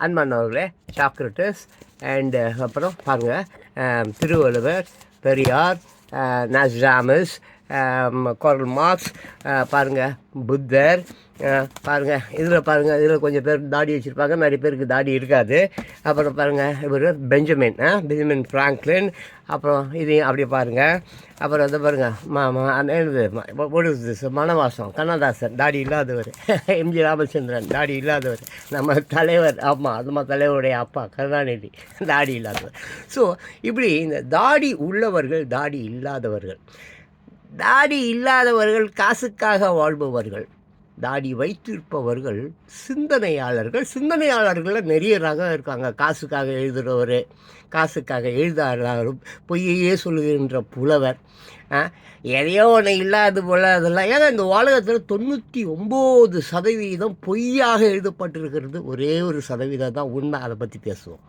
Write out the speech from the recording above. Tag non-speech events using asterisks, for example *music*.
அன்பானவர்களே Socrates and அப்புறம் பாருங்கள் Thiruvalluvar Periyar Nostradamus Karl Marx பாருங்கள் புத்தர் பாருங்கள் இதில் பாருங்கள் இதில் கொஞ்சம் பேர் தாடி வச்சுருப்பாங்க நிறைய பேருக்கு தாடி இருக்காது. அப்புறம் பாருங்கள் இவர் பெஞ்சமின் பெஞ்சமின் ஃப்ராங்க்லின் அப்புறம் இதையும் அப்படியே பாருங்கள் அப்புறம் இதை பாருங்கள் மா என்னது ஒடுது மணவாசம் கண்ணதாசன் தாடி இல்லாதவர். *laughs* எம்ஜி ராமச்சந்திரன் தாடி இல்லாதவர். நம்ம தலைவர் ஆமாம் நம்ம தலைவருடைய அப்பா கருணாநிதி தாடி இல்லாதவர். ஸோ இப்படி இந்த தாடி உள்ளவர்கள் தாடி இல்லாதவர்கள். தாடி இல்லாதவர்கள் காசுக்காக வாழ்பவர்கள் தாடி வைத்திருப்பவர்கள் சிந்தனையாளர்கள். சிந்தனையாளர்களில் நிறைய ரகம் இருக்காங்க. காசுக்காக எழுதுகிறவர் காசுக்காக எழுதாளரும் பொய்யையே சொல்லுகின்ற புலவர் எதையோ ஒன்று இல்லாது போல் அதெல்லாம். ஏன்னா இந்த உலகத்தில் தொண்ணூற்றி ஒம்பது சதவீதம் பொய்யாக எழுதப்பட்டிருக்கிறது. ஒரே ஒரு சதவீதம் தான் உண்மை. அதை பற்றி பேசுவோம்.